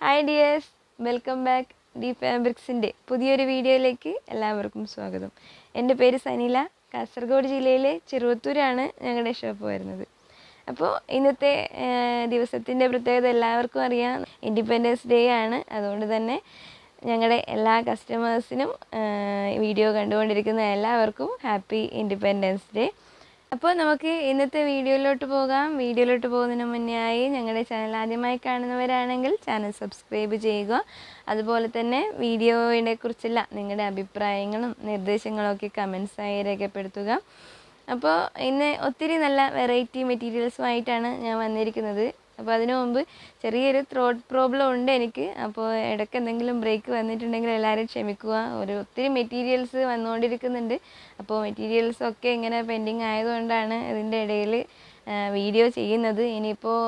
Hi dears welcome back D ഫാബ്രിക്സിന്റെ പുതിയൊരു വീഡിയോയിലേക്ക് എല്ലാവർക്കും സ്വാഗതം. എന്റെ പേര് സനില. കാസർഗോഡ് ജില്ലയിലെ ചെറുവത്തൂരാണ് ഞങ്ങളുടെ ഷോപ്പ് വരുന്നത്. അപ്പോൾ ഇന്നത്തെ ദിവസത്തിന്റെ പ്രത്യേകത എല്ലാവർക്കും അറിയാം. ഇൻഡിപെൻഡൻസ് ഡേ ആണ്. അതുകൊണ്ട് തന്നെ ഞങ്ങളുടെ എല്ലാ കസ്റ്റമേഴ്സിനും വീഡിയോ കണ്ടുകൊണ്ടിരിക്കുന്ന എല്ലാവർക്കും ഹാപ്പി ഇൻഡിപെൻഡൻസ് ഡേ അപ്പോൾ നമുക്ക് ഇന്നത്തെ വീഡിയോയിലോട്ട് പോകാം. വീഡിയോയിലോട്ട് പോകുന്നതിന് മുന്നേ ആയി ഞങ്ങളുടെ ചാനൽ ആദ്യമായി കാണുന്നവരാണെങ്കിൽ ചാനൽ സബ്സ്ക്രൈബ് ചെയ്യുക. അതുപോലെ തന്നെ വീഡിയോയെ കുറിച്ചുള്ള നിങ്ങളുടെ അഭിപ്രായങ്ങളും നിർദ്ദേശങ്ങളും ഒക്കെ കമൻസായി രേഖപ്പെടുത്തുക. അപ്പോൾ ഇന്ന് ഒത്തിരി നല്ല വെറൈറ്റി മെറ്റീരിയൽസുമായിട്ടാണ് ഞാൻ വന്നിരിക്കുന്നത്. അപ്പോൾ അതിനു മുമ്പ് ചെറിയൊരു ത്രോട്ട് പ്രോബ്ലം ഉണ്ട് എനിക്ക്. അപ്പോൾ ഇടയ്ക്ക് എന്തെങ്കിലും ബ്രേക്ക് വന്നിട്ടുണ്ടെങ്കിൽ എല്ലാവരും ക്ഷമിക്കുക. ഒരു ഒത്തിരി മെറ്റീരിയൽസ് വന്നുകൊണ്ടിരിക്കുന്നുണ്ട്. അപ്പോൾ മെറ്റീരിയൽസ് ഒക്കെ ഇങ്ങനെ പെൻഡിങ് ആയതുകൊണ്ടാണ് ഇതിന്റെ ഇടയിൽ വീഡിയോ ചെയ്യുന്നത്. ഇനിയിപ്പോൾ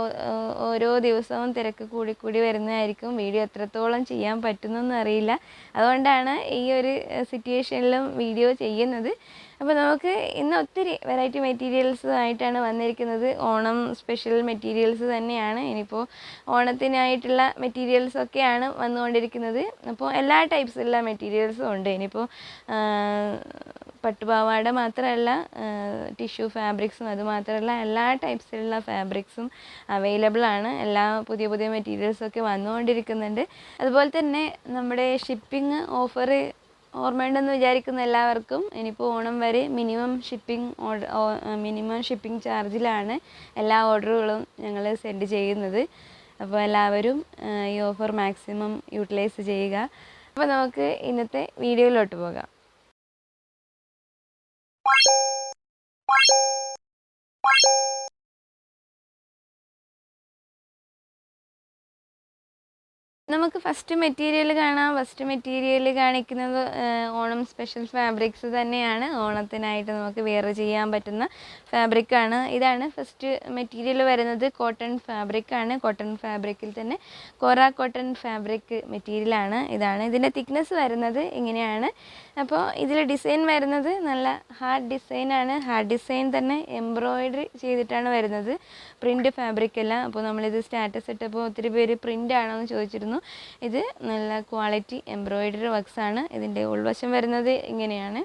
ഓരോ ദിവസവും തിരക്ക് കൂടി കൂടി വരുന്നതായിരിക്കും. വീഡിയോ എത്രത്തോളം ചെയ്യാൻ പറ്റുന്നൊന്നും അറിയില്ല. അതുകൊണ്ടാണ് ഈ ഒരു സിറ്റുവേഷനിലും വീഡിയോ ചെയ്യുന്നത്. അപ്പോൾ നമുക്ക് ഇന്ന് ഒത്തിരി വെറൈറ്റി മെറ്റീരിയൽസ് ആയിട്ടാണ് വന്നിരിക്കുന്നത്. ഓണം സ്പെഷ്യൽ മെറ്റീരിയൽസ് തന്നെയാണ്. ഇനിയിപ്പോൾ ഓണത്തിനായിട്ടുള്ള മെറ്റീരിയൽസ് ഒക്കെയാണ് വന്നുകൊണ്ടിരിക്കുന്നത്. അപ്പോൾ എല്ലാ ടൈപ്സിലുള്ള മെറ്റീരിയൽസും ഉണ്ട്. ഇനിയിപ്പോൾ പട്ടുപാവാട മാത്രമല്ല ടിഷ്യൂ ഫാബ്രിക്സും അതുമാത്രമല്ല എല്ലാ ടൈപ്സിലുള്ള ഫാബ്രിക്സും അവൈലബിൾ ആണ്. എല്ലാ പുതിയ പുതിയ മെറ്റീരിയൽസൊക്കെ വന്നുകൊണ്ടിരിക്കുന്നുണ്ട്. അതുപോലെ തന്നെ നമ്മുടെ ഷിപ്പിംഗ് ഓഫർ ഓർമ്മയുണ്ടെന്ന് വിചാരിക്കുന്ന എല്ലാവർക്കും ഇനിയിപ്പോൾ ഓണം വരെ minimum shipping order minimum shipping ചാർജിലാണ് എല്ലാ ഓർഡറുകളും ഞങ്ങൾ സെൻഡ് ചെയ്യുന്നത്. അപ്പോൾ എല്ലാവരും ഈ ഓഫർ മാക്സിമം യൂട്ടിലൈസ് ചെയ്യുക. അപ്പോൾ നമുക്ക് ഇന്നത്തെ വീഡിയോയിലോട്ട് പോകാം. നമുക്ക് ഫസ്റ്റ് മെറ്റീരിയൽ കാണാം. ഫസ്റ്റ് മെറ്റീരിയൽ കാണിക്കുന്നത് ഓണം സ്പെഷ്യൽ ഫാബ്രിക്സ് തന്നെയാണ്. ഓണത്തിനായിട്ട് നമുക്ക് വെയർ ചെയ്യാൻ പറ്റുന്ന ഫാബ്രിക്കാണ് ഇതാണ് ഫസ്റ്റ് മെറ്റീരിയൽ വരുന്നത് കോട്ടൺ ഫാബ്രിക്കാണ് കോട്ടൺ ഫാബ്രിക്കിൽ തന്നെ കോറ കോട്ടൺ ഫാബ്രിക് മെറ്റീരിയലാണ് ഇതാണ് ഇതിന്റെ തിക്നെസ് വരുന്നത് ഇങ്ങനെയാണ്. അപ്പോൾ ഇതിൽ ഡിസൈൻ വരുന്നത് നല്ല ഹാർഡ് ഡിസൈനാണ് ഹാർഡ് ഡിസൈൻ തന്നെ എംബ്രോയിഡറി ചെയ്തിട്ടാണ് വരുന്നത്. പ്രിന്റ് ഫാബ്രിക്കല്ല അപ്പോൾ നമ്മളിത് സ്റ്റാറ്റസ് ഇട്ടപ്പോൾ ഒത്തിരി പേര് പ്രിന്റ് ആണോ എന്ന് ചോദിച്ചിരുന്നു. ഇത് നല്ല ക്വാളിറ്റി എംബ്രോയിഡറി വർക്ക്സ് ആണ്. ഇതിന്റെ ഉൾവശം വരുന്നത് ഇങ്ങനെയാണ്.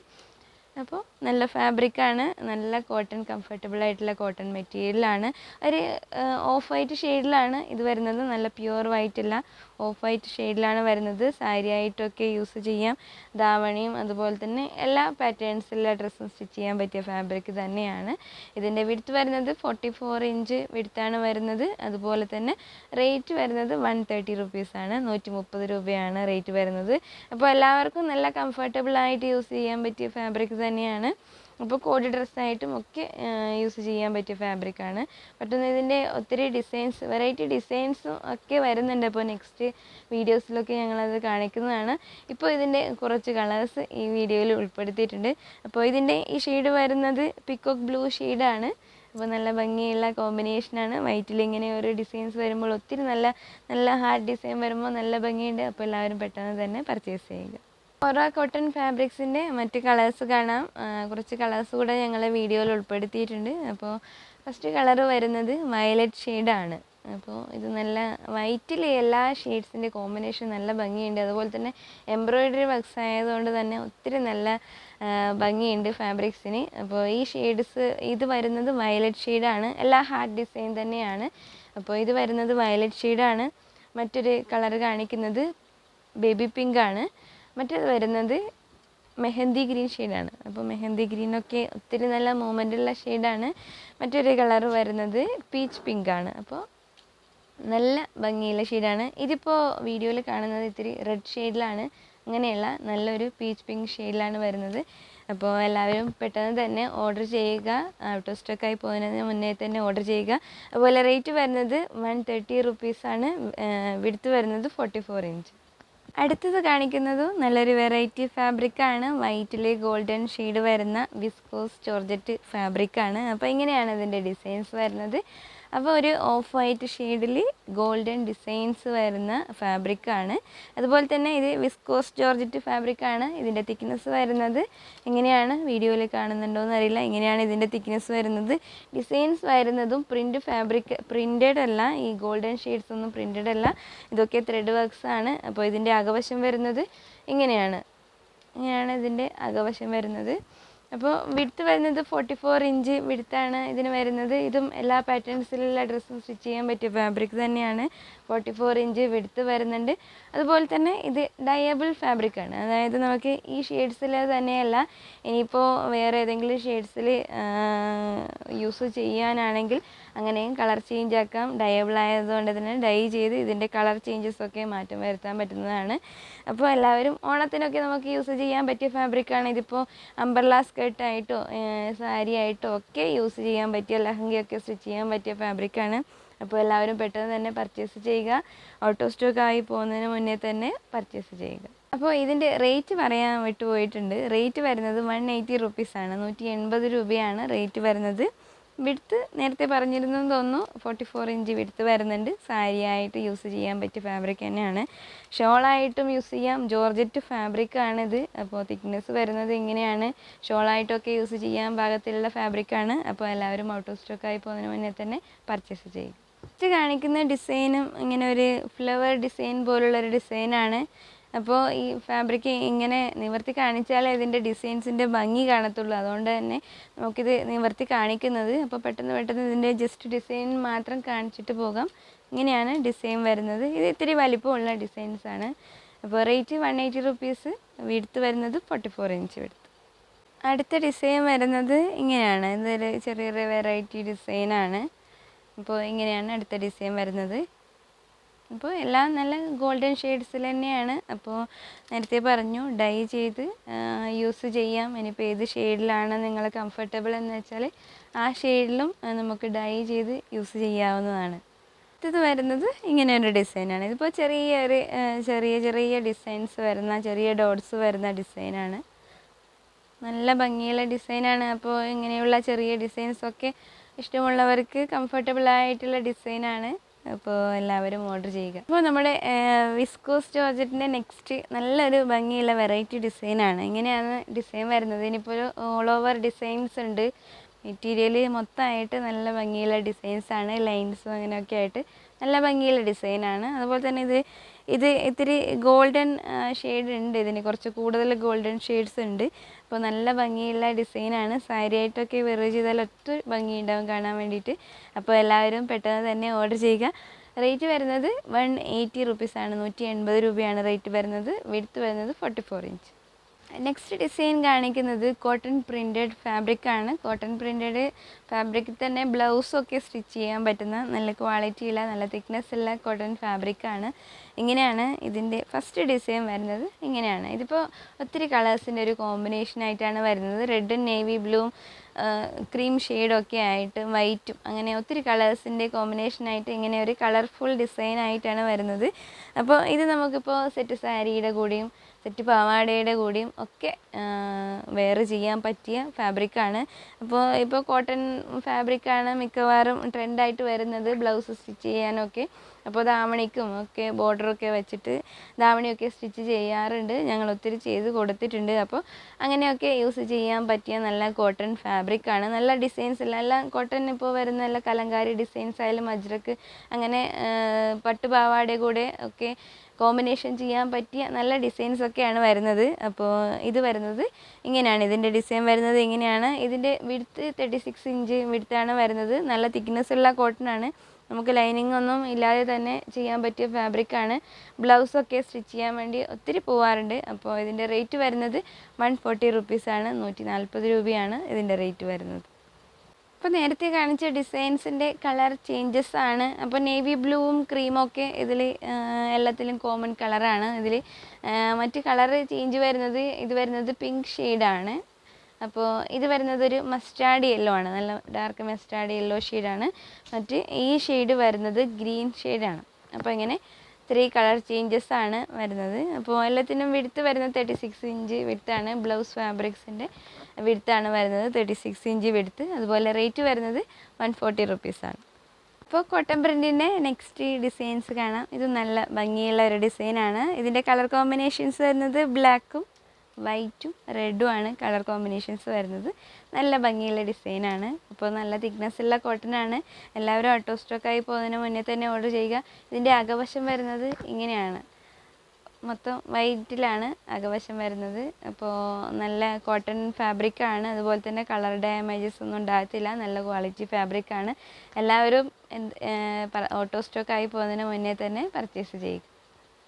അപ്പോൾ നല്ല ഫാബ്രിക്കാണ് നല്ല കോട്ടൺ കംഫർട്ടബിൾ ആയിട്ടുള്ള കോട്ടൺ മെറ്റീരിയലാണ് ഒരു ഓഫ് വൈറ്റ് ഷെയ്ഡിലാണ് ഇത് വരുന്നത്. നല്ല പ്യുവർ വൈറ്റ് അല്ല. ഓഫ് വൈറ്റ് ഷെയ്ഡിലാണ് വരുന്നത്. സാരി ആയിട്ടൊക്കെ യൂസ് ചെയ്യാം. ധാവണിയും അതുപോലെ തന്നെ എല്ലാ പാറ്റേൺസിലുള്ള ഡ്രസ്സും സ്റ്റിച്ച് ചെയ്യാൻ പറ്റിയ ഫാബ്രിക് തന്നെയാണ്. ഇതിന്റെ വിടുത്ത് വരുന്നത് ഫോർട്ടി ഫോർ ഇഞ്ച് വിടുത്താണ് വരുന്നത്. അതുപോലെ തന്നെ റേറ്റ് വരുന്നത് വൺ തേർട്ടി റുപ്പീസാണ് നൂറ്റി മുപ്പത് രൂപയാണ് റേറ്റ് വരുന്നത്. അപ്പോൾ എല്ലാവർക്കും നല്ല കംഫർട്ടബിൾ ആയിട്ട് യൂസ് ചെയ്യാൻ പറ്റിയ ഫാബ്രിക് തന്നെയാണ്. അപ്പോൾ കോഡി ഡ്രസ്സായിട്ടും ഒക്കെ യൂസ് ചെയ്യാൻ പറ്റിയ ഫാബ്രിക്കാണ് പെട്ടെന്ന് ഇതിന്റെ ഒത്തിരി ഡിസൈൻസ് വെറൈറ്റി ഡിസൈൻസും ഒക്കെ വരുന്നുണ്ട്. അപ്പോൾ നെക്സ്റ്റ് വീഡിയോസിലൊക്കെ ഞങ്ങളത് കാണിക്കുന്നതാണ്. ഇപ്പോൾ ഇതിന്റെ കുറച്ച് കളേഴ്സ് ഈ വീഡിയോയിൽ ഉൾപ്പെടുത്തിയിട്ടുണ്ട്. അപ്പോൾ ഇതിന്റെ ഈ ഷെയ്ഡ് വരുന്നത് പിക്കോക്ക് ബ്ലൂ ഷെയ്ഡാണ് അപ്പോൾ നല്ല ഭംഗിയുള്ള കോമ്പിനേഷനാണ് വൈറ്റിൽ ഇങ്ങനെ ഒരു ഡിസൈൻസ് വരുമ്പോൾ ഒത്തിരി നല്ല നല്ല ഹാർഡ് ഡിസൈൻ വരുമ്പോൾ നല്ല ഭംഗിയുണ്ട്. അപ്പോൾ എല്ലാവരും പെട്ടെന്ന് തന്നെ പർച്ചേസ് ചെയ്യുക. ഓറ കോട്ടൺ ഫാബ്രിക്സിന്റെ മറ്റ് കളേഴ്സ് കാണാം. കുറച്ച് കളേഴ്സ് കൂടെ ഞങ്ങൾ വീഡിയോയിൽ ഉൾപ്പെടുത്തിയിട്ടുണ്ട്. അപ്പോൾ ഫസ്റ്റ് കളർ വരുന്നത് വയലറ്റ് ഷെയ്ഡാണ് അപ്പോൾ ഇത് നല്ല വൈറ്റിൽ എല്ലാ ഷെയ്ഡ്സിന്റെ കോമ്പിനേഷൻ നല്ല ഭംഗിയുണ്ട്. അതുപോലെ തന്നെ എംബ്രോയ്ഡറി വർക്ക്സ് ആയതുകൊണ്ട് തന്നെ ഒത്തിരി നല്ല ഭംഗിയുണ്ട് ഫാബ്രിക്സിന് അപ്പോൾ ഈ ഷെയ്ഡ്സ് ഇത് വരുന്നത് വയലറ്റ് ഷെയ്ഡാണ് എല്ലാ ഹാർട്ട് ഡിസൈൻ തന്നെയാണ്. അപ്പോൾ ഇത് വരുന്നത് വയലറ്റ് ഷെയ്ഡാണ് മറ്റൊരു കളർ കാണിക്കുന്നത് ബേബി പിങ്ക് ആണ്. മറ്റേത് വരുന്നത് മെഹന്തി ഗ്രീൻ ഷെയ്ഡാണ്. അപ്പോൾ മെഹന്തി ഗ്രീനൊക്കെ ഒത്തിരി നല്ല മൂവ്മെന്റുള്ള ഷെയ്ഡാണ്. മറ്റൊരു കളർ വരുന്നത് പീച്ച് പിങ്ക് ആണ് അപ്പോൾ നല്ല ഭംഗിയുള്ള ഷെയ്ഡാണ്. ഇതിപ്പോൾ വീഡിയോയിൽ കാണുന്നത് ഇത്തിരി റെഡ് ഷെയ്ഡിലാണ്. അങ്ങനെയുള്ള നല്ലൊരു പീച്ച് പിങ്ക് ഷെയ്ഡിലാണ് വരുന്നത്. അപ്പോൾ എല്ലാവരും പെട്ടെന്ന് തന്നെ ഓർഡർ ചെയ്യുക. ഔട്ട് ഓഫ് സ്റ്റോക്കായി പോകുന്നതിന് മുന്നേ തന്നെ ഓർഡർ ചെയ്യുക. അതുപോലെ റേറ്റ് വരുന്നത് വൺ തേർട്ടി റുപ്പീസാണ്. വിടുത്ത് വരുന്നത് ഫോർട്ടി ഫോർ ഇഞ്ച്. അടുത്തത് കാണിക്കുന്നത് നല്ലൊരു വെറൈറ്റി ഫാബ്രിക്കാണ് വൈറ്റിൽ ഗോൾഡൻ ഷെയ്ഡ് വരുന്ന വിസ്കോസ് ജോർജറ്റ് ഫാബ്രിക്കാണ് അപ്പോൾ ഇങ്ങനെയാണ് ഇതിന്റെ ഡിസൈൻസ് വരുന്നത്. അപ്പോൾ ഒരു ഓഫ് വൈറ്റ് ഷെയ്ഡിൽ ഗോൾഡൻ ഡിസൈൻസ് വരുന്ന ഫാബ്രിക്കാണ്. അതുപോലെ തന്നെ ഇത് വിസ്കോസ് ജോർജറ്റ് ഫാബ്രിക്കാണ് ഇതിന്റെ തിക്നെസ് വരുന്നത്. എങ്ങനെയാണ് വീഡിയോയിൽ കാണുന്നുണ്ടോ എന്നറിയില്ല എങ്ങനെയാണ് ഇതിന്റെ തിക്നെസ് വരുന്നത്? ഡിസൈൻസ് വരുന്നതും പ്രിന്റ് ഫാബ്രിക് പ്രിന്റഡ് അല്ല ഈ ഗോൾഡൻ ഷെയ്ഡ്സ് ഒന്നും പ്രിന്റഡ് അല്ല. ഇതൊക്കെ ത്രെഡ് വർക്ക്സ് ആണ്. അപ്പോൾ ഇതിന്റെ അകവശം വരുന്നത് ഇങ്ങനെയാണ്. ഇങ്ങനെയാണ് ഇതിന്റെ അകവശം വരുന്നത്. അപ്പോൾ വിടുത്ത് വരുന്നത് ഫോർട്ടി ഫോർ ഇഞ്ച് വിടുത്താണ് ഇതിന് വരുന്നത്. ഇതും എല്ലാ പാറ്റേൺസിലുള്ള ഡ്രസ്സും സ്റ്റിച്ച് ചെയ്യാൻ പറ്റിയ ഫാബ്രിക് തന്നെയാണ് ഫോർട്ടി ഫോർ ഇഞ്ച് വിടുത്ത് വരുന്നുണ്ട്. അതുപോലെ തന്നെ ഇത് ഡയബിൾ ഫാബ്രിക്കാണ് അതായത് നമുക്ക് ഈ ഷെയ്ഡ്സിൽ തന്നെയല്ല ഇനിയിപ്പോൾ വേറെ ഏതെങ്കിലും ഷെയ്ഡ്സിൽ യൂസ് ചെയ്യാനാണെങ്കിൽ അങ്ങനെയും കളർ ചേഞ്ച് ആക്കാം. ഡയബിൾ ആയതുകൊണ്ട് തന്നെ ഡൈ ചെയ്ത് ഇതിന്റെ കളർ ചേഞ്ചസ് ഒക്കെ മാറ്റം വരുത്താൻ പറ്റുന്നതാണ്. അപ്പോൾ എല്ലാവരും ഓണത്തിനൊക്കെ നമുക്ക് യൂസ് ചെയ്യാൻ പറ്റിയ ഫാബ്രിക്കാണ് ഇതിപ്പോൾ അംബർല സ്കേർട്ടായിട്ടോ സാരി ആയിട്ടോ ഒക്കെ യൂസ് ചെയ്യാൻ പറ്റിയ ലഹങ്കയൊക്കെ സ്റ്റിച്ച് ചെയ്യാൻ പറ്റിയ ഫാബ്രിക്കാണ് അപ്പോൾ എല്ലാവരും പെട്ടെന്ന് തന്നെ പർച്ചേസ് ചെയ്യുക. ഓട്ടോ സ്റ്റോക്ക് ആയി പോകുന്നതിന് മുന്നേ തന്നെ പർച്ചേസ് ചെയ്യുക. അപ്പോൾ ഇതിന്റെ റേറ്റ് പറയാൻ വിട്ടുപോയിട്ടുണ്ട്. റേറ്റ് വരുന്നത് വൺ എയ്റ്റി റുപ്പീസാണ് നൂറ്റി എൺപത് രൂപയാണ് റേറ്റ് വരുന്നത്. വിടുത്ത് നേരത്തെ പറഞ്ഞിരുന്നെന്ന് തോന്നുന്നു. ഫോർട്ടി ഫോർ ഇഞ്ച് വിടുത്ത് വരുന്നുണ്ട്. സാരി ആയിട്ട് യൂസ് ചെയ്യാൻ പറ്റിയ ഫാബ്രിക് തന്നെയാണ്. ഷോളായിട്ടും യൂസ് ചെയ്യാം. ജോർജറ്റ് ഫാബ്രിക് ആണിത്. അപ്പോൾ തിക്നെസ് വരുന്നത് ഇങ്ങനെയാണ്. ഷോളായിട്ടൊക്കെ യൂസ് ചെയ്യാൻ പാകത്തിലുള്ള ഫാബ്രിക്കാണ് അപ്പോൾ എല്ലാവരും ഔട്ട് ഓഫ് സ്റ്റോക്ക് ആയി പോകുന്നതിന് മുന്നേ തന്നെ പർച്ചേസ് ചെയ്യും. ഫസ്റ്റ് കാണിക്കുന്ന ഡിസൈനും ഇങ്ങനെ ഒരു ഫ്ലവർ ഡിസൈൻ പോലുള്ളൊരു ഡിസൈനാണ് അപ്പോൾ ഈ ഫാബ്രിക് ഇങ്ങനെ നിവർത്തി കാണിച്ചാലേ ഇതിന്റെ ഡിസൈൻസിന്റെ ഭംഗി കാണത്തുള്ളൂ. അതുകൊണ്ട് തന്നെ നമുക്കിത് നിവർത്തി കാണിക്കുന്നത്. അപ്പോൾ പെട്ടെന്ന് പെട്ടെന്ന് ഇതിന്റെ ജസ്റ്റ് ഡിസൈൻ മാത്രം കാണിച്ചിട്ട് പോകാം. ഇങ്ങനെയാണ് ഡിസൈൻ വരുന്നത്. ഇത് ഇത്തിരി വലിപ്പമുള്ള ഡിസൈൻസ് ആണ്. അപ്പോൾ റേറ്റ് വൺ എയ്റ്റി റുപ്പീസ്. വിടുത്ത് വരുന്നത് ഫോർട്ടി ഫോർ ഇഞ്ച് വിടുത്ത്. അടുത്ത ഡിസൈൻ വരുന്നത് ഇങ്ങനെയാണ്. ഇതൊരു ചെറിയൊരു വെറൈറ്റി ഡിസൈനാണ് അപ്പോൾ ഇങ്ങനെയാണ് അടുത്ത ഡിസൈൻ വരുന്നത്. അപ്പോൾ എല്ലാം നല്ല ഗോൾഡൻ ഷെയ്ഡ്സിൽ തന്നെയാണ്. അപ്പോൾ നേരത്തെ പറഞ്ഞു ഡൈ ചെയ്ത് യൂസ് ചെയ്യാം. ഇനിയിപ്പോൾ ഏത് ഷെയ്ഡിലാണ് നിങ്ങൾ കംഫർട്ടബിൾ എന്ന് വെച്ചാൽ ആ ഷെയ്ഡിലും നമുക്ക് ഡൈ ചെയ്ത് യൂസ് ചെയ്യാവുന്നതാണ്. അടുത്തത് വരുന്നത് ഇങ്ങനെ ഒരു ഡിസൈനാണ് ഇതിപ്പോൾ ചെറിയൊരു ചെറിയ ചെറിയ ഡിസൈൻസ് വരുന്ന ചെറിയ ഡോട്ട്സ് വരുന്ന ഡിസൈനാണ് നല്ല ഭംഗിയുള്ള ഡിസൈനാണ് അപ്പോൾ ഇങ്ങനെയുള്ള ചെറിയ ഡിസൈൻസൊക്കെ ഇഷ്ടമുള്ളവർക്ക് കംഫർട്ടബിൾ ആയിട്ടുള്ള ഡിസൈനാണ് അപ്പോൾ എല്ലാവരും ഓർഡർ ചെയ്യുക. അപ്പോൾ നമ്മുടെ വിസ്കോസ് ജോർജറ്റിന്റെ നെക്സ്റ്റ് നല്ലൊരു ഭംഗിയുള്ള വെറൈറ്റി ഡിസൈനാണ് ഇങ്ങനെയാണ് ഡിസൈൻ വരുന്നത്? ഇനിയിപ്പോൾ ഓൾ ഓവർ ഡിസൈൻസ് ഉണ്ട്. മെറ്റീരിയൽ മൊത്തമായിട്ട് നല്ല ഭംഗിയുള്ള ഡിസൈൻസ് ആണ്. ലൈൻസും അങ്ങനെയൊക്കെ ആയിട്ട് നല്ല ഭംഗിയുള്ള ഡിസൈനാണ് അതുപോലെ തന്നെ ഇത് ഇത് ഇത്തിരി ഗോൾഡൻ ഷെയ്ഡ് ഉണ്ട് ഇതിന് കുറച്ച് കൂടുതൽ ഗോൾഡൻ ഷെയ്ഡ്സ് ഉണ്ട്. അപ്പോൾ നല്ല ഭംഗിയുള്ള ഡിസൈനാണ്. സാരി ആയിട്ടൊക്കെ വെറു ചെയ്താൽ ഒറ്റ ഭംഗി ഉണ്ടാവും കാണാൻ വേണ്ടിയിട്ട്. അപ്പോൾ എല്ലാവരും പെട്ടെന്ന് തന്നെ ഓർഡർ ചെയ്യുക. റേറ്റ് വരുന്നത് വൺ എയ്റ്റി റുപ്പീസാണ്. നൂറ്റി എൺപത് രൂപയാണ് റേറ്റ് വരുന്നത്. വിടുത്ത് വരുന്നത് forty four inch. Next design കാണിക്കുന്നത് കോട്ടൺ പ്രിന്റഡ് ഫാബ്രിക് ആണ്. കോട്ടൺ പ്രിന്റഡ് ഫാബ്രിക്കിൽ തന്നെ ബ്ലൗസൊക്കെ സ്റ്റിച്ച് ചെയ്യാൻ പറ്റുന്ന നല്ല ക്വാളിറ്റിയുള്ള നല്ല തിക്നെസ് ഉള്ള കോട്ടൺ ഫാബ്രിക് ആണ്. ഇങ്ങനെയാണ് ഇതിന്റെ ഫസ്റ്റ് ഡിസൈൻ വരുന്നത്. ഇങ്ങനെയാണ്. ഇതിപ്പോൾ ഒത്തിരി കളേഴ്സിന്റെ ഒരു കോമ്പിനേഷൻ ആയിട്ടാണ് വരുന്നത്. റെഡും നേവി ബ്ലൂ ക്രീം ഷെയ്ഡൊക്കെ ആയിട്ട് വൈറ്റും അങ്ങനെ ഒത്തിരി കളേഴ്സിന്റെ കോമ്പിനേഷനായിട്ട് ഇങ്ങനെ ഒരു കളർഫുൾ ഡിസൈൻ ആയിട്ടാണ് വരുന്നത്. അപ്പോൾ ഇത് നമുക്കിപ്പോൾ സെറ്റ് സാരിയുടെ കൂടെയും സെറ്റ് പാവാടയുടെ കൂടിയും ഒക്കെ വെയർ ചെയ്യാൻ പറ്റിയ ഫാബ്രിക്കാണ്. അപ്പോൾ ഇപ്പോൾ കോട്ടൺ ഫാബ്രിക്കാണ് മിക്കവാറും ട്രെൻഡായിട്ട് വരുന്നത് ബ്ലൗസ് സ്റ്റിച്ച് ചെയ്യാനൊക്കെ. അപ്പോൾ ദാവണിക്കും ഒക്കെ ബോർഡറൊക്കെ വെച്ചിട്ട് ദാവണിയൊക്കെ സ്റ്റിച്ച് ചെയ്യാറുണ്ട്. ഞങ്ങൾ ഒത്തിരി ചെയ്ത് കൊടുത്തിട്ടുണ്ട്. അപ്പോൾ അങ്ങനെയൊക്കെ യൂസ് ചെയ്യാൻ പറ്റിയ നല്ല കോട്ടൺ ഫാബ്രിക്കാണ്. നല്ല ഡിസൈൻസ് എല്ലാം കോട്ടൺ ഇപ്പോൾ വരുന്ന നല്ല കലങ്കാരി ഡിസൈൻസ് ആയാലും അജ്രക്ക് അങ്ങനെ പട്ടുപാവാടയുടെ കൂടെ ഒക്കെ കോമ്പിനേഷൻ ചെയ്യാൻ പറ്റിയ നല്ല ഡിസൈൻസ് ഒക്കെയാണ് വരുന്നത്. അപ്പോൾ ഇത് വരുന്നത് ഇങ്ങനെയാണ്. ഇതിന്റെ ഡിസൈൻ വരുന്നത് ഇങ്ങനെയാണ്. ഇതിന്റെ വിടുത്ത് തേർട്ടി സിക്സ് ഇഞ്ച് വിടുത്താണ് വരുന്നത്. നല്ല തിക്നെസ് ഉള്ള കോട്ടൺ ആണ്. നമുക്ക് ലൈനിങ് ഒന്നും ഇല്ലാതെ തന്നെ ചെയ്യാൻ പറ്റിയ ഫാബ്രിക്കാണ് ബ്ലൗസൊക്കെ സ്റ്റിച്ച് ചെയ്യാൻ വേണ്ടി ഒത്തിരി പോവാറുണ്ട്. അപ്പോൾ ഇതിന്റെ റേറ്റ് വരുന്നത് വൺ ഫോർട്ടി റുപ്പീസാണ് നൂറ്റി നാൽപ്പത് രൂപയാണ് ഇതിന്റെ റേറ്റ് വരുന്നത്. അപ്പോൾ നേരത്തെ കാണിച്ച ഡിസൈൻസിന്റെ കളർ ചേഞ്ചസ് ആണ്. അപ്പോൾ നേവി ബ്ലൂവും ക്രീമൊക്കെ ഇതിൽ എല്ലാത്തിലും കോമൺ കളറാണ് ഇതിൽ മറ്റ് കളർ ചേഞ്ച് വരുന്നത് ഇത് വരുന്നത് പിങ്ക് ഷെയ്ഡാണ് അപ്പോൾ ഇത് വരുന്നത് ഒരു മസ്റ്റാർഡ് യെല്ലോ ആണ്. നല്ല ഡാർക്ക് മസ്റ്റാർഡ് യെല്ലോ ഷെയ്ഡാണ് മറ്റ് ഈ ഷെയ്ഡ് വരുന്നത് ഗ്രീൻ ഷെയ്ഡാണ് അപ്പോൾ ഇങ്ങനെ ത്രീ കളർ ചേഞ്ചസ് ആണ് വരുന്നത്. അപ്പോൾ എല്ലാത്തിനും വിടുത്ത് വരുന്നത് തേർട്ടി സിക്സ് ഇഞ്ച് വിടുത്താണ് ബ്ലൗസ് ഫാബ്രിക്സിന്റെ വിടുത്താണ് വരുന്നത്. തേർട്ടി സിക്സ് ഇഞ്ച് വിടുത്ത് അതുപോലെ റേറ്റ് വരുന്നത് വൺ ഫോർട്ടി റുപ്പീസാണ് അപ്പോൾ കോട്ടൺ പ്രിന്റിന്റെ നെക്സ്റ്റ് ഡിസൈൻസ് കാണാം. ഇത് നല്ല ഭംഗിയുള്ള ഒരു ഡിസൈനാണ് ഇതിന്റെ കളർ കോമ്പിനേഷൻസ് വരുന്നത് ബ്ലാക്കും വൈറ്റും റെഡും ആണ് കളർ കോമ്പിനേഷൻസ് വരുന്നത്. നല്ല ഭംഗിയുള്ള ഡിസൈനാണ് അപ്പോൾ നല്ല തിക്നെസ് ഉള്ള കോട്ടൺ ആണ്. എല്ലാവരും ഓട്ടോ സ്റ്റോക്കായി പോകുന്നതിന് മുന്നേ തന്നെ ഓർഡർ ചെയ്യുക. ഇതിന്റെ അകവശം വരുന്നത് ഇങ്ങനെയാണ്. മൊത്തം വൈറ്റിലാണ് അകവശം വരുന്നത്. അപ്പോൾ നല്ല കോട്ടൺ ഫാബ്രിക്കാണ് അതുപോലെ തന്നെ കളർ ഡാമേജസ് ഒന്നും ഉണ്ടാകത്തില്ല. നല്ല ക്വാളിറ്റി ഫാബ്രിക്കാണ് എല്ലാവരും എന്ത് ഓട്ടോ സ്റ്റോക്കായി പോകുന്നതിന് മുന്നേ തന്നെ പർച്ചേസ് ചെയ്യുക.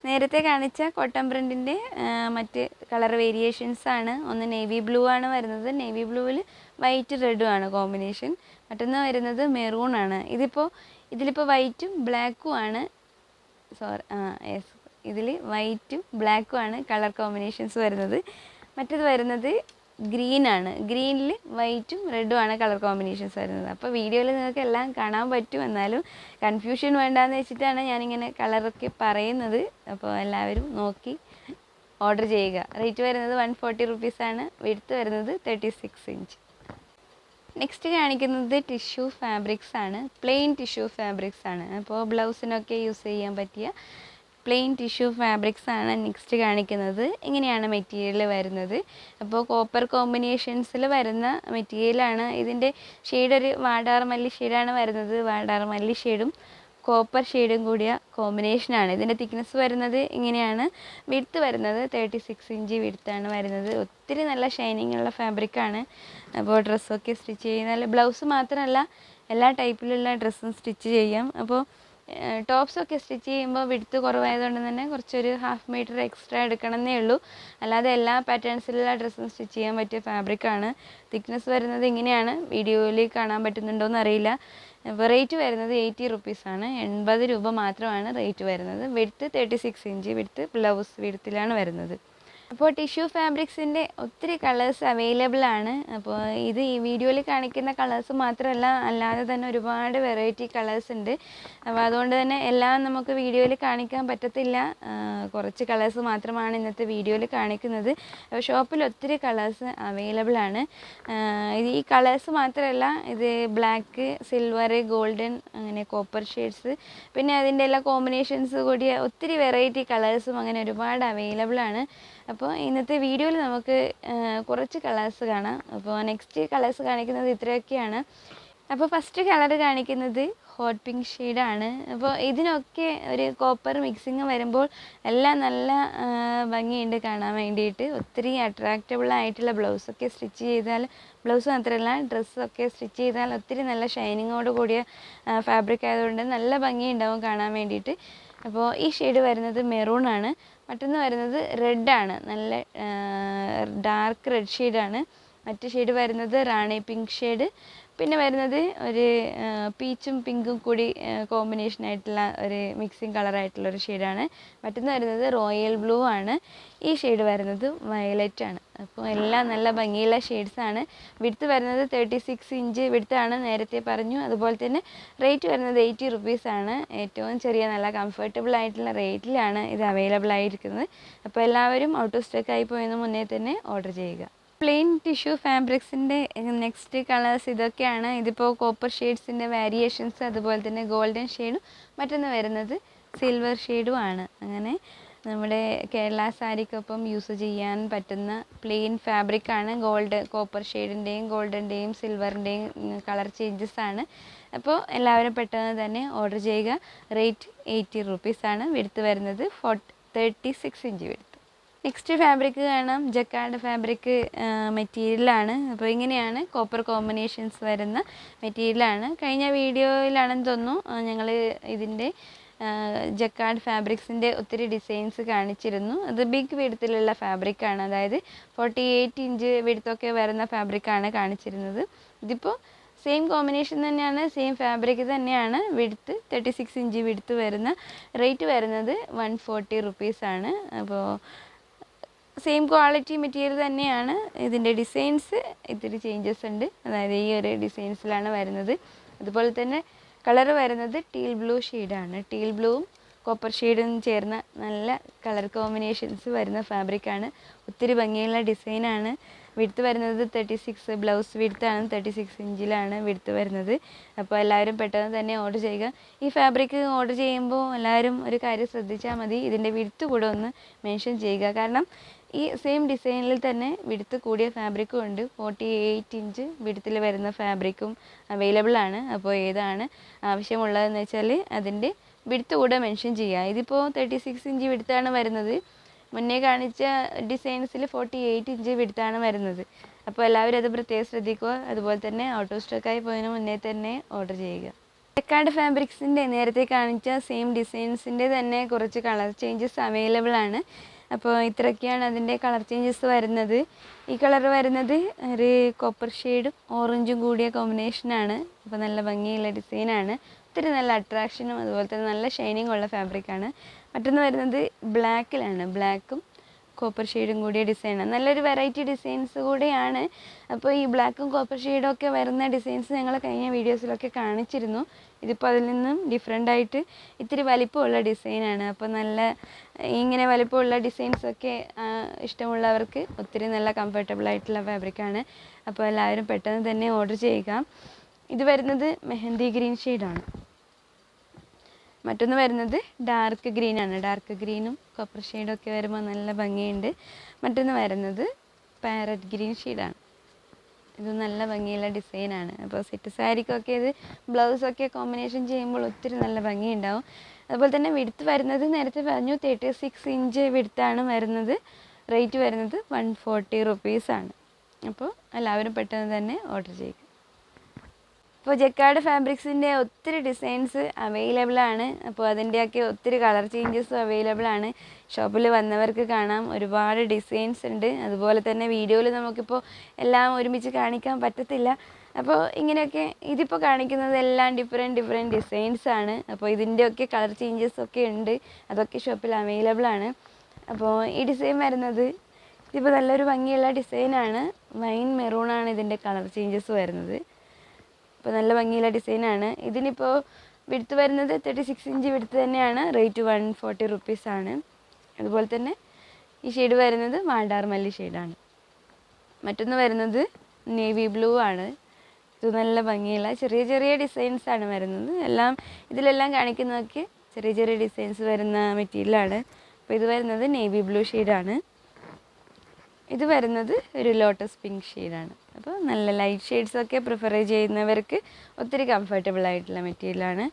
നേരത്തെ കാണിച്ച കോട്ടൺ പ്രിന്റിന്റെ മറ്റ് കളർ വേരിയേഷൻസ് ആണ്. ഒന്ന് നേവി ബ്ലൂ ആണ് വരുന്നത്. നേവി ബ്ലൂവിൽ വൈറ്റ് റെഡും ആണ് കോമ്പിനേഷൻ മറ്റൊന്ന് വരുന്നത് മെറൂൺ ആണ്. ഇതിപ്പോൾ ഇതിലിപ്പോൾ വൈറ്റും ബ്ലാക്കും ആണ്. സോറി ആ യെസ് ഇതിൽ വൈറ്റും ബ്ലാക്കും ആണ് കളർ കോമ്പിനേഷൻസ് വരുന്നത്. മറ്റത് വരുന്നത് ഗ്രീൻ ആണ്. ഗ്രീനിൽ വൈറ്റും റെഡും ആണ് കളർ കോമ്പിനേഷൻസ് വരുന്നത്. അപ്പോൾ വീഡിയോയിൽ നിങ്ങൾക്ക് എല്ലാം കാണാൻ പറ്റും. എന്നാലും കൺഫ്യൂഷൻ വേണ്ടാന്ന് വെച്ചിട്ടാണ് ഞാനിങ്ങനെ കളറൊക്കെ പറയുന്നത്. അപ്പോൾ എല്ലാവരും നോക്കി ഓർഡർ ചെയ്യുക. റേറ്റ് വരുന്നത് വൺ ഫോർട്ടി റുപ്പീസാണ് വിടുത്ത് വരുന്നത് തേർട്ടി സിക്സ് ഇഞ്ച്. നെക്സ്റ്റ് കാണിക്കുന്നത് ടിഷ്യൂ ഫാബ്രിക്സ് ആണ്. പ്ലെയിൻ ടിഷ്യൂ ഫാബ്രിക്സ് ആണ്. അപ്പോൾ ബ്ലൗസിനൊക്കെ യൂസ് ചെയ്യാൻ പറ്റിയ പ്ലെയിൻ ടിഷ്യൂ ഫാബ്രിക്സ് ആണ് നെക്സ്റ്റ് കാണിക്കുന്നത്. ഇങ്ങനെയാണ് മെറ്റീരിയൽ വരുന്നത്. അപ്പോൾ കോപ്പർ കോമ്പിനേഷൻസിൽ വരുന്ന മെറ്റീരിയലാണ് ഇതിന്റെ ഷെയ്ഡ് ഒരു വാടാർ മല്ലി ഷെയ്ഡാണ് വരുന്നത്. വാടാർ മല്ലി ഷെയ്ഡും കോപ്പർ ഷെയ്ഡും കൂടിയ കോമ്പിനേഷനാണ് ഇതിന്റെ തിക്നെസ് വരുന്നത് ഇങ്ങനെയാണ്. വിടുത്ത് വരുന്നത് തേർട്ടി സിക്സ് ഇഞ്ച് വിടുത്താണ് വരുന്നത്. ഒത്തിരി നല്ല ഷൈനിങ് ഉള്ള ഫാബ്രിക്കാണ് അപ്പോൾ ഡ്രസ്സൊക്കെ സ്റ്റിച്ച് ചെയ്യുന്ന ബ്ലൗസ് മാത്രമല്ല എല്ലാ ടൈപ്പിലുള്ള ഡ്രസ്സും സ്റ്റിച്ച് ചെയ്യാം. അപ്പോൾ ടോപ്സൊക്കെ സ്റ്റിച്ച് ചെയ്യുമ്പോൾ വിടുത്ത് കുറവായതുകൊണ്ട് തന്നെ കുറച്ചൊരു ഹാഫ് മീറ്റർ എക്സ്ട്രാ എടുക്കണമെന്നേ ഉള്ളൂ. അല്ലാതെ എല്ലാ പാറ്റേൺസിലുള്ള ഡ്രസ്സും സ്റ്റിച്ച് ചെയ്യാൻ പറ്റിയ ഫാബ്രിക്കാണ് തിക്നെസ് വരുന്നത് ഇങ്ങനെയാണ്. വീഡിയോയിൽ കാണാൻ പറ്റുന്നുണ്ടോയെന്ന് അറിയില്ല റേറ്റ് വരുന്നത് എയ്റ്റി റുപ്പീസാണ് എൺപത് രൂപ മാത്രമാണ് റേറ്റ് വരുന്നത്. വിടുത്ത് തേർട്ടി സിക്സ് ഇഞ്ച് വിടുത്ത് ബ്ലൗസ് വിടുത്തിലാണ് വരുന്നത്. അപ്പോൾ ടിഷ്യൂ ഫാബ്രിക്സിന്റെ ഒത്തിരി കളേഴ്സ് അവൈലബിൾ ആണ്. അപ്പോൾ ഇത് ഈ വീഡിയോയിൽ കാണിക്കുന്ന കളേഴ്സ് മാത്രമല്ല അല്ലാതെ തന്നെ ഒരുപാട് വെറൈറ്റി കളേഴ്സ് ഉണ്ട്. അപ്പോൾ അതുകൊണ്ട് തന്നെ എല്ലാം നമുക്ക് വീഡിയോയിൽ കാണിക്കാൻ പറ്റത്തില്ല. കുറച്ച് കളേഴ്സ് മാത്രമാണ് ഇന്നത്തെ വീഡിയോയിൽ കാണിക്കുന്നത്. അപ്പോൾ ഷോപ്പിൽ ഒത്തിരി കളേഴ്സ് അവൈലബിൾ ആണ്. ഇത് ഈ കളേഴ്സ് മാത്രമല്ല ഇത് ബ്ലാക്ക് സിൽവർ ഗോൾഡൻ അങ്ങനെ കോപ്പർ ഷെയ്ഡ്സ് പിന്നെ അതിന്റെ എല്ലാ കോമ്പിനേഷൻസ് കൂടിയ ഒത്തിരി വെറൈറ്റി കളേഴ്സും അങ്ങനെ ഒരുപാട് അവൈലബിൾ ആണ്. അപ്പോൾ ഇന്നത്തെ വീഡിയോയിൽ നമുക്ക് കുറച്ച് കളേഴ്സ് കാണാം. അപ്പോൾ നെക്സ്റ്റ് കളേഴ്സ് കാണിക്കുന്നത് ഇത്രയൊക്കെയാണ്. അപ്പോൾ ഫസ്റ്റ് കളർ കാണിക്കുന്നത് ഹോട്ട് പിങ്ക് ഷെയ്ഡാണ് അപ്പോൾ ഇതിനൊക്കെ ഒരു കോപ്പർ മിക്സിങ് വരുമ്പോൾ എല്ലാം നല്ല ഭംഗിയുണ്ട് കാണാൻ വേണ്ടിയിട്ട്. ഒത്തിരി അട്രാക്റ്റബിൾ ആയിട്ടുള്ള ബ്ലൗസൊക്കെ സ്റ്റിച്ച് ചെയ്താൽ ബ്ലൗസ് മാത്രമല്ല ഡ്രസ്സൊക്കെ സ്റ്റിച്ച് ചെയ്താൽ ഒത്തിരി നല്ല ഷൈനിങ്ങോട് കൂടിയ ഫാബ്രിക് ആയതുകൊണ്ട് നല്ല ഭംഗിയുണ്ടാവും കാണാൻ വേണ്ടിയിട്ട്. അപ്പോൾ ഈ ഷെയ്ഡ് വരുന്നത് മെറൂൺ ആണ്. മറ്റൊന്ന് വരുന്നത് റെഡ് ആണ്. നല്ല ഡാർക്ക് റെഡ് ഷെയ്ഡാണ് മറ്റു ഷെയ്ഡ് വരുന്നത് റാണി പിങ്ക് ഷെയ്ഡ് പിന്നെ വരുന്നത് ഒരു പീച്ചും പിങ്കും കൂടി കോമ്പിനേഷൻ ആയിട്ടുള്ള ഒരു മിക്സിങ് കളറായിട്ടുള്ള ഒരു ഷെയ്ഡാണ് മറ്റൊന്ന് വരുന്നത് റോയൽ ബ്ലൂ ആണ്. ഈ ഷെയ്ഡ് വരുന്നത് വയലറ്റ് ആണ്. അപ്പോൾ എല്ലാം നല്ല ഭംഗിയുള്ള ഷെയ്ഡ്സ് ആണ്. വിടുത്ത് വരുന്നത് തേർട്ടി സിക്സ് ഇഞ്ച് വിടുത്താണ് നേരത്തെ പറഞ്ഞു. അതുപോലെ തന്നെ റേറ്റ് വരുന്നത് എയ്റ്റി റുപ്പീസ് ആണ്. ഏറ്റവും ചെറിയ നല്ല കംഫർട്ടബിൾ ആയിട്ടുള്ള റേറ്റിലാണ് ഇത് അവൈലബിൾ ആയിരിക്കുന്നത്. അപ്പോൾ എല്ലാവരും ഔട്ട് ഓഫ് സ്റ്റോക്ക് ആയി പോയെന്ന് മുന്നേ തന്നെ ഓർഡർ ചെയ്യുക. പ്ലെയിൻ ടിഷ്യൂ ഫാബ്രിക്സിന്റെ നെക്സ്റ്റ് കളേഴ്സ് ഇതൊക്കെയാണ്. ഇതിപ്പോൾ കോപ്പർ ഷെയ്ഡ്സിന്റെ വേരിയേഷൻസ് അതുപോലെ തന്നെ ഗോൾഡൻ ഷെയ്ഡും മറ്റൊന്ന് വരുന്നത് സിൽവർ ഷെയ്ഡും ആണ്. അങ്ങനെ നമ്മുടെ കേരള സാരിക്കൊപ്പം യൂസ് ചെയ്യാൻ പറ്റുന്ന പ്ലെയിൻ ഫാബ്രിക്കാണ് ഗോൾഡ് കോപ്പർ ഷെയ്ഡിന്റെയും ഗോൾഡന്റെയും സിൽവറിന്റെയും കളർ ചേഞ്ചസ് ആണ്. അപ്പോൾ എല്ലാവരും പെട്ടെന്ന് തന്നെ ഓർഡർ ചെയ്യുക. റേറ്റ് എയ്റ്റി റുപ്പീസാണ് വിടുത്ത് വരുന്നത് ഫോർ തേർട്ടി സിക്സ് ഇഞ്ച് വിടുത്ത്. നെക്സ്റ്റ് ഫാബ്രിക് കാണാം. ജക്കാർഡ് ഫാബ്രിക് മെറ്റീരിയലാണ് അപ്പോൾ ഇങ്ങനെയാണ് കോപ്പർ കോമ്പിനേഷൻസ് വരുന്ന മെറ്റീരിയലാണ് കഴിഞ്ഞ വീഡിയോയിലാണെന്ന് തോന്നുന്നു ഞങ്ങൾ ഇതിന്റെ ജക്കാർഡ് ഫാബ്രിക്സിന്റെ ഒത്തിരി ഡിസൈൻസ് കാണിച്ചിരുന്നു. അത് ബിഗ് വീടത്തിലുള്ള ഫാബ്രിക്കാണ് അതായത് ഫോർട്ടി എയ്റ്റ് ഇഞ്ച് വീടത്തൊക്കെ വരുന്ന ഫാബ്രിക്കാണ് കാണിച്ചിരുന്നത്. ഇതിപ്പോൾ സെയിം കോമ്പിനേഷൻ തന്നെയാണ് സെയിം ഫാബ്രിക് തന്നെയാണ്. വിടുത്ത് തേർട്ടി സിക്സ് ഇഞ്ച് വിടുത്ത് വരുന്ന റേറ്റ് വരുന്നത് വൺ ഫോർട്ടി റുപ്പീസാണ് അപ്പോൾ സെയിം ക്വാളിറ്റി മെറ്റീരിയൽ തന്നെയാണ്. ഇതിന്റെ ഡിസൈൻസ് ഇത്തിരി ചേഞ്ചസ് ഉണ്ട്. അതായത് ഈ ഒരു ഡിസൈൻസിലാണ് വരുന്നത്. അതുപോലെ തന്നെ കളർ വരുന്നത് ടീൽ ബ്ലൂ ഷെയ്ഡാണ് ടീൽ ബ്ലൂവും കോപ്പർ ഷെയ്ഡും ചേർന്ന നല്ല കളർ കോമ്പിനേഷൻസ് വരുന്ന ഫാബ്രിക്കാണ് ഒത്തിരി ഭംഗിയുള്ള ഡിസൈനാണ് വിടുത്ത് വരുന്നത് തേർട്ടി സിക്സ് ബ്ലൗസ് വിടുത്താണ് തേർട്ടി സിക്സ് ഇഞ്ചിലാണ് വിടുത്ത് വരുന്നത്. അപ്പോൾ എല്ലാവരും പെട്ടെന്ന് തന്നെ ഓർഡർ ചെയ്യുക. ഈ ഫാബ്രിക് ഓർഡർ ചെയ്യുമ്പോൾ എല്ലാവരും ഒരു കാര്യം ശ്രദ്ധിച്ചാൽ മതി. ഇതിന്റെ വിടുത്ത് കൂടെ ഒന്ന് മെൻഷൻ ചെയ്യുക. കാരണം ഈ സെയിം ഡിസൈനിൽ തന്നെ വിടുത്ത് കൂടിയ ഫാബ്രിക്കും ഉണ്ട്. ഫോർട്ടി എയ്റ്റ് ഇഞ്ച് വിടുത്തിൽ വരുന്ന ഫാബ്രിക്കും അവൈലബിൾ ആണ്. അപ്പോൾ ഏതാണ് ആവശ്യമുള്ളതെന്ന് വെച്ചാൽ അതിന്റെ വിടുത്ത് കൂടെ മെൻഷൻ ചെയ്യുക ഇതിപ്പോൾ തേർട്ടി സിക്സ് ഇഞ്ച് വിടുത്താണ് വരുന്നത്. മുന്നേ കാണിച്ച ഡിസൈൻസിൽ ഫോർട്ടി എയ്റ്റ് ഇഞ്ച് വിടുത്താണ് വരുന്നത്. അപ്പോൾ എല്ലാവരും അത് പ്രത്യേകം ശ്രദ്ധിക്കുക. അതുപോലെ തന്നെ ഔട്ട് ഓഫ് സ്റ്റോക്കായി പോയതിന് മുന്നേ തന്നെ ഓർഡർ ചെയ്യുക. തെക്കാട് ഫാബ്രിക്സിന്റെ നേരത്തെ കാണിച്ച സെയിം ഡിസൈൻസിന്റെ തന്നെ കുറച്ച് കളർ ചേഞ്ചസ് അവൈലബിൾ ആണ്. അപ്പോൾ ഇത്രയൊക്കെയാണ് അതിന്റെ കളർ ചേഞ്ചസ് വരുന്നത്. ഈ കളർ വരുന്നത് ഒരു കോപ്പർ ഷെയ്ഡും ഓറഞ്ചും കൂടിയ കോമ്പിനേഷനാണ് അപ്പോൾ നല്ല ഭംഗിയുള്ള ഡിസൈനാണ് ഒത്തിരി നല്ല അട്രാക്ഷനും അതുപോലെ തന്നെ നല്ല ഷൈനിങ് ഉള്ള ഫാബ്രിക്കാണ് മറ്റൊന്ന് വരുന്നത് ബ്ലാക്കിലാണ് ബ്ലാക്കും കോപ്പർ ഷെയ്ഡും കൂടിയ ഡിസൈനാണ് നല്ലൊരു വെറൈറ്റി ഡിസൈൻസ് കൂടെയാണ്. അപ്പോൾ ഈ ബ്ലാക്കും കോപ്പർ ഷെയ്ഡും ഒക്കെ വരുന്ന ഡിസൈൻസ് ഞങ്ങൾ കഴിഞ്ഞ വീഡിയോസിലൊക്കെ കാണിച്ചിരുന്നു. ഇതിപ്പോൾ അതിൽ നിന്നും ഡിഫറെന്റ് ആയിട്ട് ഇത്തിരി വലിപ്പമുള്ള ഡിസൈനാണ് അപ്പോൾ നല്ല ഇങ്ങനെ വലിപ്പമുള്ള ഡിസൈൻസൊക്കെ ഇഷ്ടമുള്ളവർക്ക് ഒത്തിരി നല്ല കംഫർട്ടബിൾ ആയിട്ടുള്ള ഫാബ്രിക്കാണ് അപ്പോൾ എല്ലാവരും പെട്ടെന്ന് തന്നെ ഓർഡർ ചെയ്യുക. ഇത് വരുന്നത് മെഹന്തി ഗ്രീൻ ഷെയ്ഡാണ് മറ്റൊന്ന് വരുന്നത് ഡാർക്ക് ഗ്രീൻ ആണ്. ഡാർക്ക് ഗ്രീനും കോപ്പർ ഷെയ്ഡും ഒക്കെ വരുമ്പോൾ നല്ല ഭംഗിയുണ്ട്. മറ്റൊന്ന് വരുന്നത് പാരറ്റ് ഗ്രീൻ ഷെയ്ഡാണ് ഇത് നല്ല ഭംഗിയുള്ള ഡിസൈനാണ് അപ്പോൾ സെറ്റ് സാരിക്കൊക്കെ ഇത് ബ്ലൗസൊക്കെ കോമ്പിനേഷൻ ചെയ്യുമ്പോൾ ഒത്തിരി നല്ല ഭംഗിയുണ്ടാവും. അതുപോലെ തന്നെ വിടുത്ത് വരുന്നത് നേരത്തെ പറഞ്ഞു തേർട്ടി സിക്സ് ഇഞ്ച് വിടുത്താണ് വരുന്നത്. റേറ്റ് വരുന്നത് വൺ ഫോർട്ടി റുപ്പീസാണ് അപ്പോൾ എല്ലാവരും പെട്ടെന്ന് തന്നെ ഓർഡർ ചെയ്യുക. അപ്പോൾ ജക്കാർഡ് ഫാബ്രിക്സിന്റെ ഒത്തിരി ഡിസൈൻസ് അവൈലബിൾ ആണ്. അപ്പോൾ അതിന്റെയൊക്കെ ഒത്തിരി കളർ ചേഞ്ചസും അവൈലബിൾ ആണ്. ഷോപ്പിൽ വന്നവർക്ക് കാണാം. ഒരുപാട് ഡിസൈൻസ് ഉണ്ട്. അതുപോലെ തന്നെ വീഡിയോയിൽ നമുക്കിപ്പോൾ എല്ലാം ഒരുമിച്ച് കാണിക്കാൻ പറ്റത്തില്ല. അപ്പോൾ ഇങ്ങനെയൊക്കെ ഇതിപ്പോൾ കാണിക്കുന്നത് എല്ലാം ഡിഫറെന്റ് ഡിഫറെന്റ് ഡിസൈൻസ് ആണ്. അപ്പോൾ ഇതിന്റെയൊക്കെ കളർ ചേഞ്ചസ് ഒക്കെ ഉണ്ട്. അതൊക്കെ ഷോപ്പിൽ അവൈലബിൾ ആണ്. അപ്പോൾ ഈ ഡിസൈൻ വരുന്നത് ഇതിപ്പോൾ നല്ലൊരു ഭംഗിയുള്ള ഡിസൈനാണ് വൈൻ മെറൂണാണ് ഇതിന്റെ കളർ ചേഞ്ചസ് വരുന്നത്. അപ്പോൾ നല്ല ഭംഗിയുള്ള ഡിസൈനാണ് ഇതിനിപ്പോൾ വിടുത്ത് വരുന്നത് തേർട്ടി സിക്സ് ഇഞ്ച് വിടുത്ത് തന്നെയാണ് റേറ്റ് വൺ ഫോർട്ടി റുപ്പീസാണ് അതുപോലെ തന്നെ ഈ ഷെയ്ഡ് വരുന്നത് മാണ്ടാർ മല്ലി ഷെയ്ഡാണ് മറ്റൊന്ന് വരുന്നത് നേവി ബ്ലൂ ആണ്. ഇത് നല്ല ഭംഗിയുള്ള ചെറിയ ചെറിയ ഡിസൈൻസ് ആണ് വരുന്നത്. എല്ലാം ഇതിലെല്ലാം കാണിക്കുന്നതൊക്കെ ചെറിയ ചെറിയ ഡിസൈൻസ് വരുന്ന മെറ്റീരിയലാണ് അപ്പോൾ ഇത് വരുന്നത് നേവി ബ്ലൂ ഷെയ്ഡാണ് ഇത് വരുന്നത് ഒരു ലോട്ടസ് പിങ്ക് ഷെയ്ഡാണ് അപ്പോൾ നല്ല ലൈറ്റ് ഷെയ്ഡ്സൊക്കെ പ്രിഫർ ചെയ്യുന്നവർക്ക് ഒത്തിരി കംഫർട്ടബിൾ ആയിട്ടുള്ള മെറ്റീരിയലാണ്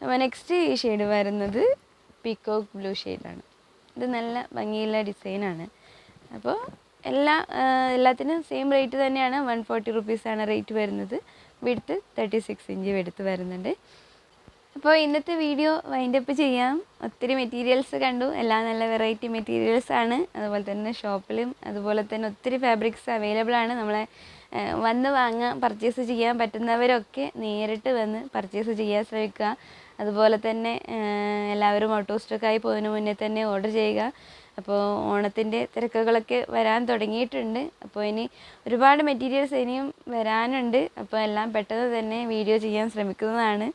അപ്പോൾ നെക്സ്റ്റ് ഈ ഷെയ്ഡ് വരുന്നത് പീക്കോക്ക് ബ്ലൂ ഷെയ്ഡാണ് ഇത് നല്ല ഭംഗിയുള്ള ഡിസൈനാണ് അപ്പോൾ എല്ലാ എല്ലാത്തിനും സെയിം റേറ്റ് തന്നെയാണ്. വൺ ഫോർട്ടി റുപ്പീസാണ് റേറ്റ് വരുന്നത്. വിടുത്ത് തേർട്ടി സിക്സ് ഇഞ്ച് വെടുത്ത് വരുന്നുണ്ട്. അപ്പോൾ ഇന്നത്തെ വീഡിയോ വൈൻഡപ്പ് ചെയ്യാം. ഒത്തിരി മെറ്റീരിയൽസ് കണ്ടു. എല്ലാ നല്ല വെറൈറ്റി മെറ്റീരിയൽസ് ആണ്. അതുപോലെ തന്നെ ഷോപ്പിലും അതുപോലെ തന്നെ ഒത്തിരി ഫാബ്രിക്സ് അവൈലബിൾ ആണ്. നമ്മളെ വന്ന് വാങ്ങാൻ പർച്ചേസ് ചെയ്യാൻ പറ്റുന്നവരൊക്കെ നേരിട്ട് വന്ന് പർച്ചേസ് ചെയ്യാൻ ശ്രമിക്കുക. അതുപോലെ തന്നെ എല്ലാവരും ഓട്ടോ സ്റ്റോക്കായി പോകുന്നതിന് മുന്നേ തന്നെ ഓർഡർ ചെയ്യുക. അപ്പോൾ ഓണത്തിന്റെ തിരക്കുകളൊക്കെ വരാൻ തുടങ്ങിയിട്ടുണ്ട്. അപ്പോൾ ഇനി ഒരുപാട് മെറ്റീരിയൽസ് ഇനിയും വരാനുണ്ട്. അപ്പോൾ എല്ലാം പെട്ടെന്ന് തന്നെ വീഡിയോ ചെയ്യാൻ ശ്രമിക്കുന്നതാണ്.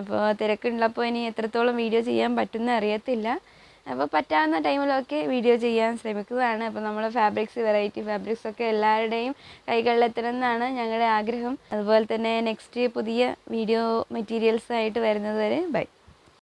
അപ്പോൾ തിരക്കുള്ളപ്പോൾ ഇനി എത്രത്തോളം വീഡിയോ ചെയ്യാൻ പറ്റുന്ന അറിയത്തില്ല. അപ്പോൾ പറ്റാവുന്ന ടൈമിലൊക്കെ വീഡിയോ ചെയ്യാൻ ശ്രമിക്കുന്നതാണ് അപ്പോൾ നമ്മൾ ഫാബ്രിക്സ് വെറൈറ്റി ഫാബ്രിക്സ് ഒക്കെ എല്ലാവരുടെയും കൈകളിലെത്തണം എന്നാണ് ഞങ്ങളുടെ ആഗ്രഹം. അതുപോലെ തന്നെ നെക്സ്റ്റ് പുതിയ വീഡിയോ മെറ്റീരിയൽസ് ആയിട്ട് വരുന്നത് വരെ ബൈ